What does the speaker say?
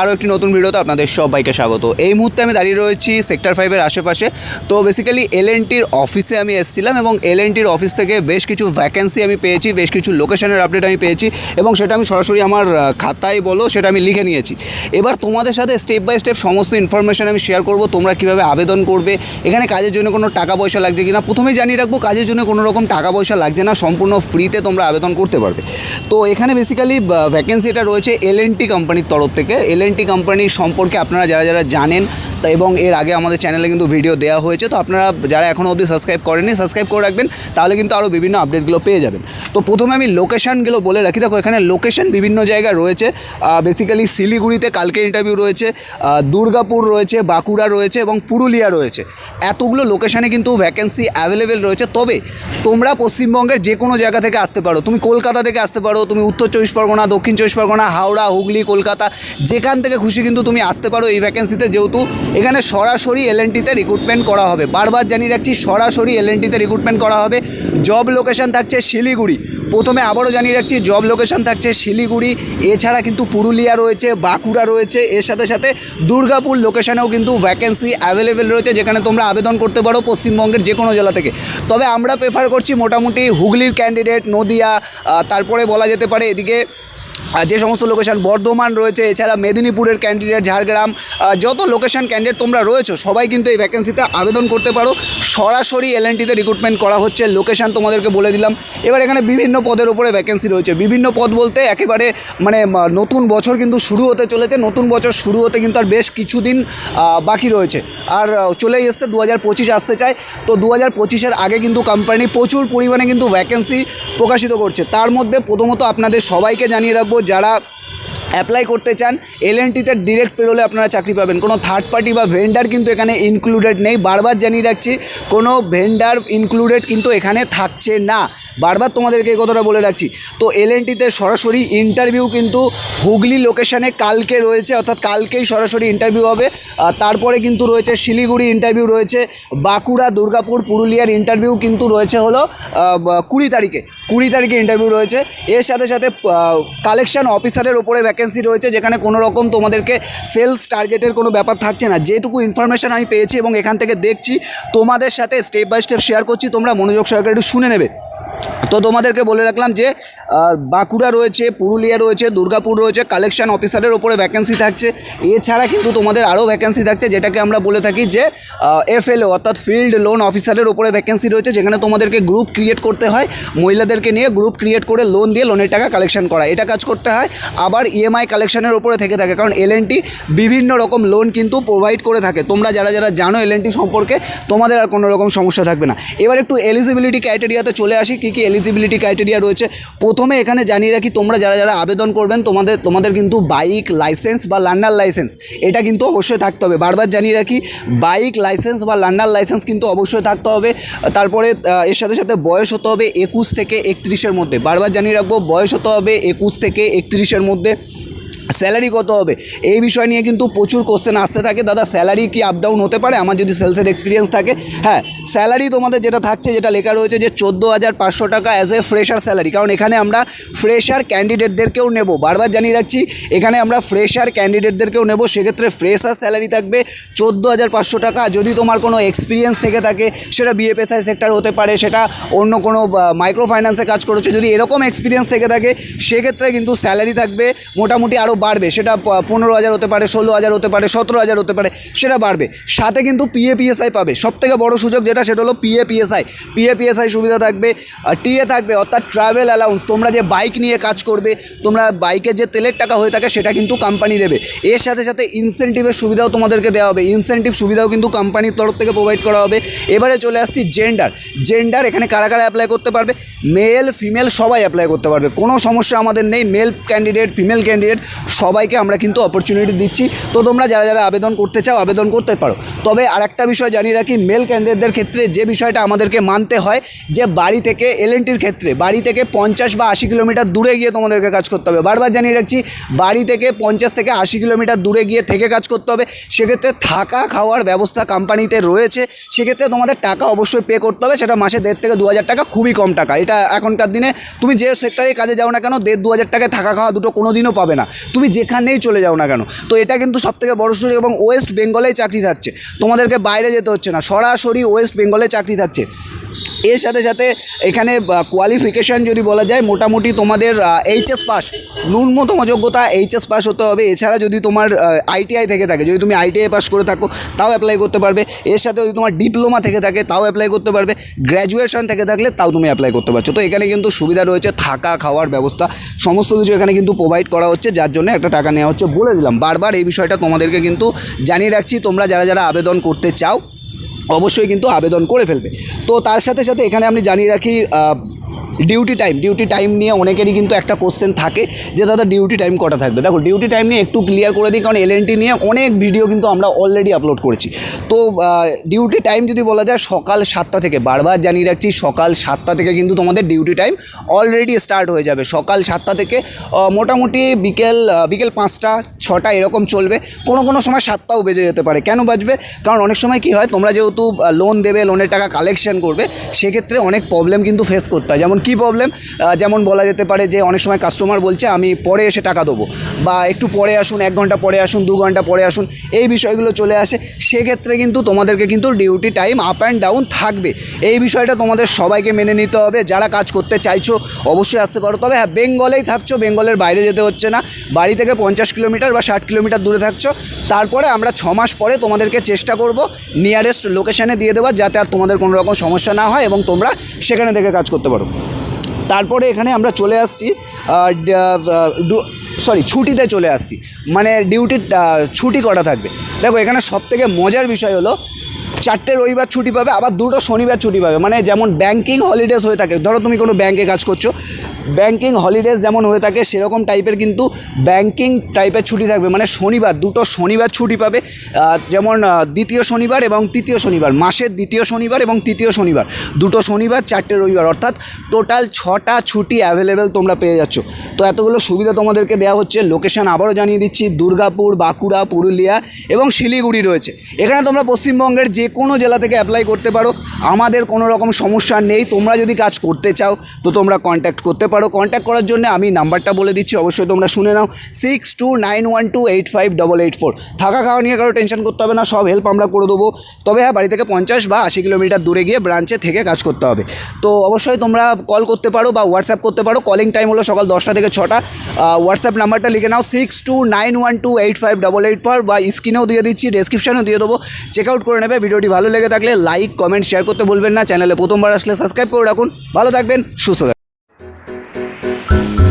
আরও একটি নতুন ভিডিওতে আপনাদের সবাইকে স্বাগত। এই মুহূর্তে আমি দাঁড়িয়ে রয়েছি সেক্টর ফাইভের আশেপাশে। তো বেসিক্যালি এল অফিসে আমি এসেছিলাম এবং এল অফিস থেকে বেশ কিছু ভ্যাকেন্সি আমি পেয়েছি, বেশ কিছু লোকেশনের আপডেট আমি পেয়েছি এবং সেটা আমি সরাসরি আমার খাতায় বলো সেটা আমি লিখে নিয়েছি। এবার তোমাদের সাথে স্টেপ বাই স্টেপ সমস্ত ইনফরমেশন আমি শেয়ার করব, তোমরা কীভাবে আবেদন করবে, এখানে কাজের জন্য কোনো টাকা পয়সা লাগছে কিনা, প্রথমেই জানিয়ে রাখব কাজের জন্য কোনো রকম টাকা পয়সা লাগছে না, সম্পূর্ণ ফ্রিতে তোমরা আবেদন করতে পারবে। তো এখানে বেসিক্যালি ভ্যাকেন্সিটা রয়েছে এল কোম্পানির তরফ থেকে। এল কোম্পানির সম্পর্কে আপনারা যারা যারা জানেন তা এবং এর আগে আমাদের চ্যানেলে কিন্তু ভিডিও দেওয়া হয়েছে, তো আপনারা যারা এখনও অবধি সাবস্ক্রাইব করেননি সাবস্ক্রাইব করে রাখবেন, তাহলে কিন্তু আরও বিভিন্ন আপডেটগুলো পেয়ে যাবেন। তো প্রথমে আমি লোকেশানগুলো বলে রাখি। দেখো, এখানে লোকেশন বিভিন্ন জায়গায় রয়েছে। বেসিক্যালি শিলিগুড়িতে কালকে ইন্টারভিউ রয়েছে দুর্গাপুর রয়েছে, বাঁকুড়া রয়েছে এবং পুরুলিয়া রয়েছে। এতগুলো লোকেশানে কিন্তু ভ্যাকেন্সি অ্যাভেলেবেল রয়েছে। তবে তোমরা পশ্চিমবঙ্গের যে কোনো জায়গা থেকে আসতে পারো। তুমি কলকাতা থেকে আসতে পারো, তুমি উত্তর চব্বিশ পরগনা, দক্ষিণ চব্বিশ পরগনা, হাওড়া, হুগলি, কলকাতা, যেখান থেকে খুশি কিন্তু তুমি আসতে পারো এই ভ্যাকেন্সিতে যেহেতু এখানে সরাসরি এল রিক্রুটমেন্ট করা হবে। বারবার জানিয়ে রাখছি, সরাসরি এল রিক্রুটমেন্ট করা হবে। জব লোকেশন থাকছে শিলিগুড়ি। প্রথমে আবারও জানিয়ে রাখছি জব লোকেশন থাকছে শিলিগুড়ি। এছাড়া কিন্তু পুরুলিয়া রয়েছে, বাঁকুড়া রয়েছে। এর সাথে সাথে দুর্গাপুর লোকেশানেও কিন্তু ভ্যাকেন্সি অ্যাভেলেবেল রয়েছে, যেখানে তোমরা আবেদন করতে পারো পশ্চিমবঙ্গের যে কোনো জেলা থেকে। তবে আমরা প্রেফার করছি মোটামুটি হুগলির ক্যান্ডিডেট নদিয়া তারপরে বলা যেতে পারে এদিকে যে সমস্ত লোকেশান বর্ধমান রয়েছে, এছাড়া মেদিনীপুরের ক্যান্ডিডেট ঝাড়গ্রাম যত লোকেশন ক্যান্ডিডেট তোমরা রয়েছো, সবাই কিন্তু এই ভ্যাকেন্সিতে আবেদন করতে পারো। সরাসরি এল টিতে রিক্রুটমেন্ট করা হচ্ছে লোকেশন তোমাদেরকে বলে দিলাম। এবার এখানে বিভিন্ন পদের উপরে ভ্যাকেন্সি রয়েছে। বিভিন্ন পদ বলতে একেবারে মানে নতুন বছর কিন্তু শুরু হতে চলেছে। নতুন বছর শুরু হতে কিন্তু আর বেশ কিছুদিন বাকি রয়েছে। আর চলেই এসছে দু হাজার পঁচিশ আসতে চায়। তো দু হাজার পঁচিশের আগে কিন্তু কোম্পানি প্রচুর পরিমাণে কিন্তু ভ্যাকেন্সি প্রকাশিত করছে। তার মধ্যে প্রথমত আপনাদের সবাইকে জানিয়ে রাখব যারা অ্যাপ্লাই করতে চান এলএনটিতে টিতে ডিরেক্ট পেরোলে আপনারা চাকরি পাবেন। কোনো থার্ড পার্টি বা ভেন্ডার কিন্তু এখানে ইনক্লুডেড নেই। বারবার জানিয়ে রাখছি, কোনো ভেন্ডার ইনক্লুডেড কিন্তু এখানে থাকছে না। বারবার তোমাদেরকে এই কথাটা বলে রাখছি। তো এল টিতে সরাসরি ইন্টারভিউ কিন্তু হুগলি লোকেশানে কালকে রয়েছে, অর্থাৎ কালকেই সরাসরি ইন্টারভিউ হবে। তারপরে কিন্তু রয়েছে শিলিগুড়ি ইন্টারভিউ রয়েছে, বাঁকুড়া, দুর্গাপুর, পুরুলিয়ার ইন্টারভিউ কিন্তু রয়েছে হলো কুড়ি তারিখে। কুড়ি তারিখে ইন্টারভিউ রয়েছে। এর সাথে সাথে কালেকশন অফিসারের ওপরে ভ্যাকেন্সি রয়েছে, যেখানে কোনো রকম তোমাদেরকে সেলস টার্গেটের কোনো ব্যাপার থাকছে না। যেটুকু ইনফরমেশান আমি পেয়েছি এবং এখান থেকে দেখছি, তোমাদের সাথে স্টেপ বাই স্টেপ শেয়ার করছি, তোমরা মনোযোগ সহকারে একটু শুনে নেবে। তো তোমাদেরকে বলে রাখলাম যে বাঁকুড়া রয়েছে, পুরুলিয়া রয়েছে, দুর্গাপুর রয়েছে কালেকশন অফিসারের ওপরে ভ্যাকেন্সি থাকছে। এছাড়া কিন্তু তোমাদের আরও ভ্যাকেন্সি থাকছে, যেটাকে আমরা বলে থাকি যে এফএলও অর্থাৎ ফিল্ড লোন অফিসারের ওপরে ভ্যাকেন্সি রয়েছে, যেখানে তোমাদেরকে গ্রুপ ক্রিয়েট করতে হয়। মহিলাদেরকে নিয়ে গ্রুপ ক্রিয়েট করে লোন দিয়ে লোনের টাকা কালেকশন করা। এটা কাজ করতে হয়, আবার ইএমআই কালেকশনের ওপরে থেকে থাকে, কারণ এল বিভিন্ন রকম লোন কিন্তু প্রোভাইড করে থাকে। তোমরা যারা যারা জানো এল সম্পর্কে, তোমাদের আর কোনো রকম সমস্যা থাকবে না। এবার একটু এলিজিবিলিটি ক্রাইটেরিয়াতে চলে আসি, কী কী এলিজিবিলিটি ক্রাইটেরিয়া রয়েছে। প্রথমে এখানে জানিয়ে রাখি, তোমরা যারা যারা আবেদন করবেন, তোমাদের তোমাদের কিন্তু বাইক লাইসেন্স বা লার্নার লাইসেন্স এটা কিন্তু অবশ্যই থাকতে হবে। বারবার জানিয়ে রাখি বাইক লাইসেন্স বা লার্নার লাইসেন্স কিন্তু অবশ্যই থাকতে হবে। তারপরে এর সাথে সাথে বয়স হতে হবে একুশ থেকে একত্রিশের মধ্যে। বারবার জানিয়ে রাখব, বয়স হতে হবে একুশ থেকে একত্রিশের মধ্যে। স্যালারি কত হবে? এই বিষয় নিয়ে কিন্তু প্রচুর কোশ্চেন আসতে থাকে। দাদা, স্যালারি কি আপ ডাউন হতে পারে? আমার যদি সেলসের এক্সপিরিয়েন্স থাকে। হ্যাঁ স্যালারি তোমাদের যেটা থাকছে, যেটা লেখা রয়েছে যে চোদ্দ হাজার পাঁচশো টাকা অ্যাজ এ ফ্রেশার স্যালারি কারণ এখানে আমরা ফ্রেশার ক্যান্ডিডেটদেরকেও নেব। বারবার জানিয়ে রাখছি, এখানে আমরা ফ্রেশার ক্যান্ডিডেটদেরকেও নেব। সেক্ষেত্রে ফ্রেশার স্যালারি থাকবে চোদ্দ হাজার পাঁচশো টাকা। যদি তোমার কোনো এক্সপিরিয়েন্স থেকে থাকে, সেটা বিএফএসআই সেক্টর হতে পারে, সেটা অন্য কোনো মাইক্রো ফাইন্যান্সে কাজ করেছে। যদি এরকম এক্সপিরিয়েন্স থেকে থাকে, সেক্ষেত্রে কিন্তু স্যালারি থাকবে মোটামুটি আরও বাড়বে। সেটা পনেরো হাজার হতে পারে, ষোলো হাজার হতে পারে, সতেরো হাজার হতে পারে, সেটা বাড়বে। সাথে কিন্তু পিএ পিএসআই পাবে। সব থেকে বড় সুযোগ যেটা, সেটা হলো পিএ পিএসআই পিএ পিএসআই সুবিধা থাকবে টিএ থাকবে, অর্থাৎ ট্রাভেল অ্যালাউন্স তোমরা যে বাইক নিয়ে কাজ করবে, তোমরা বাইকের যে তেলের টাকা হয়ে থাকে, সেটা কিন্তু কোম্পানি দেবে। এর সাথে সাথে ইনসেন্টিভের সুবিধাও তোমাদেরকে দেওয়া হবে। ইনসেন্টিভ সুবিধাও কিন্তু কোম্পানির তরফ থেকে প্রোভাইড করা হবে। এবারে চলে আসছি জেন্ডার জেন্ডার এখানে কারা কারা অ্যাপ্লাই করতে পারবে? মেল ফিমেল সবাই অ্যাপ্লাই করতে পারবে। কোনো সমস্যা আমাদের নেই। মেল ক্যান্ডিডেট ফিমেল ক্যান্ডিডেট সবাইকে আমরা কিন্তু অপরচুনিটি দিচ্ছি। তো তোমরা যারা যারা আবেদন করতে চাও, আবেদন করতে পারো। তবে আরেকটা বিষয় জানিয়ে রাখি মেল ক্যান্ডিডেটদের ক্ষেত্রে যে বিষয়টা আমাদেরকে মানতে হয়, যে বাড়ি থেকে এলএনটির ক্ষেত্রে, বাড়ি থেকে পঞ্চাশ বা আশি কিলোমিটার দূরে গিয়ে তোমাদেরকে কাজ করতে হবে। বারবার জানিয়ে রাখছি, বাড়ি থেকে পঞ্চাশ থেকে আশি কিলোমিটার দূরে গিয়ে থেকে কাজ করতে হবে। সেক্ষেত্রে থাকা খাওয়ার ব্যবস্থা কোম্পানিতে রয়েছে। সেক্ষেত্রে তোমাদের টাকা অবশ্যই পে করতে হবে। সেটা মাসে দেড় থেকে দু হাজার টাকা, খুবই কম টাকা। এটা এখনকার দিনে, তুমি যে সেক্টরে কাজে যাও না কেন, দেড় দু টাকায় থাকা খাওয়া দুটো কোনো দিনও পাবে না। তুমি যেখানেই চলে যাও না কেন? তো এটা কিন্তু সবথেকে বড় সুযোগ এবং ওয়েস্ট বেঙ্গলেই চাকরি থাকছে। তোমাদেরকে বাইরে যেতে হচ্ছে না। সরাসরি ওয়েস্ট বেঙ্গলে চাকরি থাকছে। এর সাথে সাথে এখানে কোয়ালিফিকেশান যদি বলা যায়, মোটামুটি তোমাদের এইচএস পাস ন্যূনতম যোগ্যতা এইচএস পাস হতে হবে। এছাড়া যদি তোমার আইটিআই থেকে থাকে, যদি তুমি আইটিআই পাস করে থাকো, তাও অ্যাপ্লাই করতে পারবে। এর সাথে যদি তোমার ডিপ্লোমা থেকে থাকে, তাও অ্যাপ্লাই করতে পারবে। গ্র্যাজুয়েশন থেকে থাকলে, তাও তুমি অ্যাপ্লাই করতে পারছ। তো এখানে কিন্তু সুবিধা রয়েছে, থাকা, খাওয়ার ব্যবস্থা, সমস্ত কিছু এখানে কিন্তু প্রোভাইড করা হচ্ছে, যার জন্য একটা টাকা নেওয়া হচ্ছে বলে দিলাম। বারবার এই বিষয়টা তোমাদেরকে কিন্তু জানিয়ে রাখছি, তোমরা যারা যারা আবেদন করতে চাও অবশ্যই কিন্তু আবেদন করে ফেলবে। তো তার সাথে সাথে এখানে আমি জানিয়ে রাখি ডিউটি টাইম ডিউটি টাইম নিয়ে অনেকেরই কিন্তু একটা কোশ্চেন থাকে যে দাদা ডিউটি টাইম কটা থাকবে? দেখো ডিউটি টাইম নিয়ে একটু ক্লিয়ার করে দিই, কারণ এলএনটি নিয়ে অনেক ভিডিও কিন্তু আমরা অলরেডি আপলোড করেছি। তো ডিউটি টাইম যদি বলা যায়, সকাল সাতটা থেকে, বারবার জানিয়ে রাখছি, সকাল সাতটা থেকে কিন্তু তোমাদের ডিউটি টাইম অলরেডি স্টার্ট হয়ে যাবে। সকাল সাতটা থেকে মোটামুটি বিকেল বিকেল পাঁচটা, ছটা এরকম চলবে। কোনো কোনো সময় সাতটাও বেজে যেতে পারে। কেন বাজবে? কারণ অনেক সময় কি হয়, তোমরা যেহেতু লোন দেবে লোনের টাকা কালেকশন করবে, সেক্ষেত্রে অনেক প্রবলেম কিন্তু ফেস করতে হয়। যেমন কী প্রবলেম যেমন বলা যেতে পারে যে অনেক সময় কাস্টমার বলছে, আমি পরে এসে টাকা দেবো। বা একটু পরে আসুন, এক ঘণ্টা পরে আসুন, দু ঘণ্টা পরে আসুন, এই বিষয়গুলো চলে আসে। সেক্ষেত্রে কিন্তু তোমাদেরকে কিন্তু duty time up and down থাকবে। এই বিষয়টা তোমাদের সবাইকে মেনে নিতে হবে। যারা কাজ করতে চাইছো, অবশ্যই আসতে পারো। তবে হ্যাঁ বেঙ্গলেই থাকছো, বেঙ্গলের বাইরে যেতে হচ্ছে না। বাড়ি থেকে পঞ্চাশ কিলোমিটার বা ষাট কিলোমিটার দূরে থাকছো। তারপরে আমরা ছ মাস পরে তোমাদেরকে চেষ্টা করব নিয়ারেস্ট লোকেশানে দিয়ে দেওয়ার যাতে আর তোমাদের কোনো রকম সমস্যা না হয় এবং তোমরা সেখানে থেকে কাজ করতে পারো। তারপরে এখানে আমরা চলে আসছি সরি ছুটিতে চলে আসছি। মানে ডিউটির ছুটি কটা থাকবে? দেখো, এখানে সবথেকে মজার বিষয় হলো, চারটে রবিবার ছুটি পাবে, আবার দুটো শনিবার ছুটি পাবে। মানে যেমন ব্যাঙ্কিং হলিডেজ হয়ে থাকে, ধরো তুমি কোনো ব্যাঙ্কে কাজ করছ ব্যাংকিং হলিডেজ যেমন হয়ে থাকে, সেরকম টাইপের কিন্তু ব্যাংকিং টাইপের ছুটি থাকবে। মানে শনিবার, দুটো শনিবার ছুটি পাবে। যেমন দ্বিতীয় শনিবার এবং তৃতীয় শনিবার, মাসের দ্বিতীয় শনিবার এবং তৃতীয় শনিবার। দুটো শনিবার, চারটে রবিবার। অর্থাৎ টোটাল ছটা ছুটি অ্যাভেলেবেল তোমরা পেয়ে যাচ্ছ। তো এতগুলো সুবিধা তোমাদেরকে দেওয়া হচ্ছে। লোকেশন আবারও জানিয়ে দিচ্ছি, দুর্গাপুর, বাঁকুড়া, পুরুলিয়া এবং শিলিগুড়ি রয়েছে। এখানে তোমরা পশ্চিমবঙ্গের যে কোনো জেলা থেকে অ্যাপ্লাই করতে পারো। আমাদের কোনো রকম সমস্যা নেই। তোমরা যদি কাজ করতে চাও, তো তোমরা কন্ট্যাক্ট করতে পারো কন্ট্যাক্ট করার জন্য আমি নাম্বারটা বলে দিচ্ছি, অবশ্যই তোমরা শুনে নাও। Six two nine one two eight five double eight four থাকা খাওয়া নিয়ে কারও টেনশন করতে হবে না, সব হেল্প আমরা করে দেবো। তবে হ্যাঁ বাড়ি থেকে পঞ্চাশ বা আশি কিলোমিটার দূরে গিয়ে ব্রাঞ্চে থেকে কাজ করতে হবে। তো অবশ্যই তোমরা কল করতে পারো বা হোয়াটসঅ্যাপ করতে পারো। কলিং টাইম হলো সকাল দশটা থেকে ছটা। হোয়াটসঅ্যাপ নাম্বারটা লিখে নাও six two nine one two eight five double eight four বা স্ক্রিনেও দিয়ে দিচ্ছি ডেসক্রিপশানেও দিয়ে দেবো। চেক আউট করে নেবে, ভিডিওটি ভালো লেগে থাকলে লাইক কমেন্ট শেয়ার করতে বলবেন না। চ্যানেলে প্রথমবার আসলে সাবস্ক্রাইব করে রাখুন। ভালো থাকবেন, সুস্থ Thank you.